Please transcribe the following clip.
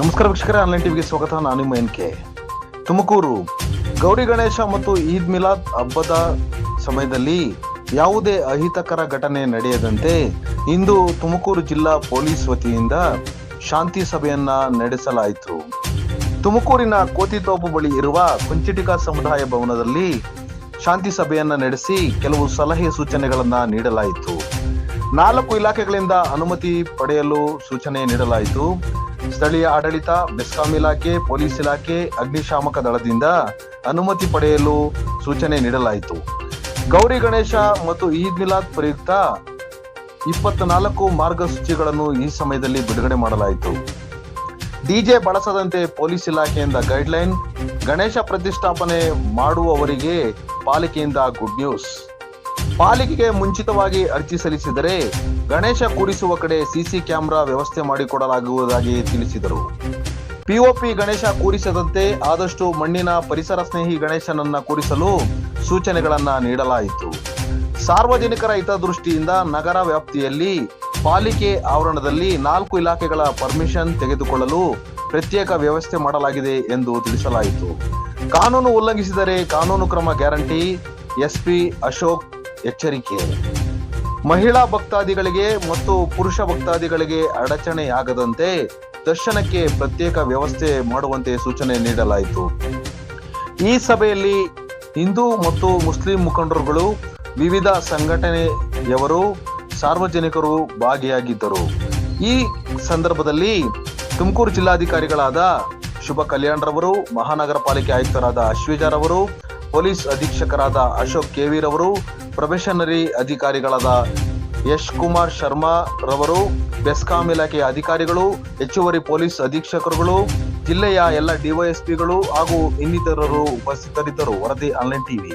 ನಮಸ್ಕಾರ ವೀಕ್ಷಕರ ಆನ್ಲೈನ್ ಟಿವಿಗೆ ಸ್ವಾಗತ. ನಾನು ನಿಮ್ಮ ಎನ್ ಕೆ ತುಮಕೂರು, ಗೌರಿ ಗಣೇಶ ಮತ್ತು ಈದ್ ಮಿಲಾದ್ ಹಬ್ಬದ ಸಮಯದಲ್ಲಿ ಯಾವುದೇ ಅಹಿತಕರ ಘಟನೆ ನಡೆಯದಂತೆ ಇಂದು ತುಮಕೂರು ಜಿಲ್ಲಾ ಪೊಲೀಸ್ ವತಿಯಿಂದ ಶಾಂತಿ ಸಭೆಯನ್ನ ನಡೆಸಲಾಯಿತು. ತುಮಕೂರಿನ ಕೋತಿತೋಪು ಬಳಿ ಇರುವ ಕುಂಚಿಟಿಕ ಸಮುದಾಯ ಭವನದಲ್ಲಿ ಶಾಂತಿ ಸಭೆಯನ್ನ ನಡೆಸಿ ಕೆಲವು ಸಲಹೆ ಸೂಚನೆಗಳನ್ನ ನೀಡಲಾಯಿತು. ನಾಲ್ಕು ಇಲಾಖೆಗಳಿಂದ ಅನುಮತಿ ಪಡೆಯಲು ಸೂಚನೆ ನೀಡಲಾಯಿತು. ಸ್ಥಳೀಯ ಆಡಳಿತ, ಬೆಸ್ಕಾಂ ಇಲಾಖೆ, ಪೊಲೀಸ್ ಇಲಾಖೆ, ಅಗ್ನಿಶಾಮಕ ದಳದಿಂದ ಅನುಮತಿ ಪಡೆಯಲು ಸೂಚನೆ ನೀಡಲಾಯಿತು. ಗೌರಿ ಗಣೇಶ ಮತ್ತು ಈದ್ ಮಿಲಾದ್ ಪ್ರಯುಕ್ತ ಇಪ್ಪತ್ನಾಲ್ಕು ಮಾರ್ಗಸೂಚಿಗಳನ್ನು ಈ ಸಮಯದಲ್ಲಿ ಬಿಡುಗಡೆ ಮಾಡಲಾಯಿತು. ಡಿಜೆ ಬಳಸದಂತೆ ಪೊಲೀಸ್ ಇಲಾಖೆಯಿಂದ ಗೈಡ್ಲೈನ್, ಗಣೇಶ ಪ್ರತಿಷ್ಠಾಪನೆ ಮಾಡುವವರಿಗೆ ಪಾಲಿಕೆಯಿಂದ ಗುಡ್ ನ್ಯೂಸ್. ಪಾಲಿಕೆಗೆ ಮುಂಚಿತವಾಗಿ ಅರ್ಜಿ ಸಲ್ಲಿಸಿದರೆ ಗಣೇಶ ಕೂರಿಸುವ ಕಡೆ ಸಿಸಿ ಕ್ಯಾಮೆರಾ ವ್ಯವಸ್ಥೆ ಮಾಡಿಕೊಡಲಾಗುವುದಾಗಿ ತಿಳಿಸಿದರು. ಪಿಒಪಿ ಗಣೇಶ ಕೂರಿಸದಂತೆ ಆದಷ್ಟು ಮಣ್ಣಿನ ಪರಿಸರ ಸ್ನೇಹಿ ಗಣೇಶನನ್ನ ಕೂರಿಸಲು ಸೂಚನೆಗಳನ್ನ ನೀಡಲಾಯಿತು. ಸಾರ್ವಜನಿಕರ ಹಿತದೃಷ್ಟಿಯಿಂದ ನಗರ ವ್ಯಾಪ್ತಿಯಲ್ಲಿ ಪಾಲಿಕೆ ಆವರಣದಲ್ಲಿ ನಾಲ್ಕು ಇಲಾಖೆಗಳ ಪರ್ಮಿಷನ್ ತೆಗೆದುಕೊಳ್ಳಲು ಪ್ರತ್ಯೇಕ ವ್ಯವಸ್ಥೆ ಮಾಡಲಾಗಿದೆ ಎಂದು ತಿಳಿಸಲಾಯಿತು. ಕಾನೂನು ಉಲ್ಲಂಘಿಸಿದರೆ ಕಾನೂನು ಕ್ರಮ ಗ್ಯಾರಂಟಿ, ಎಸ್ಪಿ ಅಶೋಕ್ ಎಚ್ಚರಿಕೆ. ಮಹಿಳಾ ಭಕ್ತಾದಿಗಳಿಗೆ ಮತ್ತು ಪುರುಷ ಭಕ್ತಾದಿಗಳಿಗೆ ಅಡಚಣೆಯಾಗದಂತೆ ದರ್ಶನಕ್ಕೆ ಪ್ರತ್ಯೇಕ ವ್ಯವಸ್ಥೆ ಮಾಡುವಂತೆ ಸೂಚನೆ ನೀಡಲಾಯಿತು. ಈ ಸಭೆಯಲ್ಲಿ ಹಿಂದೂ ಮತ್ತು ಮುಸ್ಲಿಂ ಮುಖಂಡರುಗಳು, ವಿವಿಧ ಸಂಘಟನೆಯವರು, ಸಾರ್ವಜನಿಕರು ಭಾಗಿಯಾಗಿದ್ದರು. ಈ ಸಂದರ್ಭದಲ್ಲಿ ತುಮಕೂರು ಜಿಲ್ಲಾಧಿಕಾರಿಗಳಾದ ಶುಭ ಕಲ್ಯಾಣ್ರವರು ಮಹಾನಗರ ಪಾಲಿಕೆ ಆಯುಕ್ತರಾದ ಅಶ್ವಿಜಾರವರು, ಪೊಲೀಸ್ ಅಧೀಕ್ಷಕರಾದ ಅಶೋಕ್ ಕೆವಿರವರು ಪ್ರೊಬೆಷನರಿ ಅಧಿಕಾರಿಗಳಾದ ಯಶ್ ಕುಮಾರ್ ಶರ್ಮಾ ರವರು, ಬೆಸ್ಕಾಂ ಇಲಾಖೆಯ ಅಧಿಕಾರಿಗಳು, ಹೆಚ್ಚುವರಿ ಪೊಲೀಸ್ ಅಧೀಕ್ಷಕರುಗಳು, ಜಿಲ್ಲೆಯ ಎಲ್ಲ ಡಿವೈಎಸ್ಪಿಗಳು ಹಾಗೂ ಇನ್ನಿತರರು ಉಪಸ್ಥಿತರಿದ್ದರು. ವರದಿ ಆನ್ಲೈನ್ ಟಿವಿ.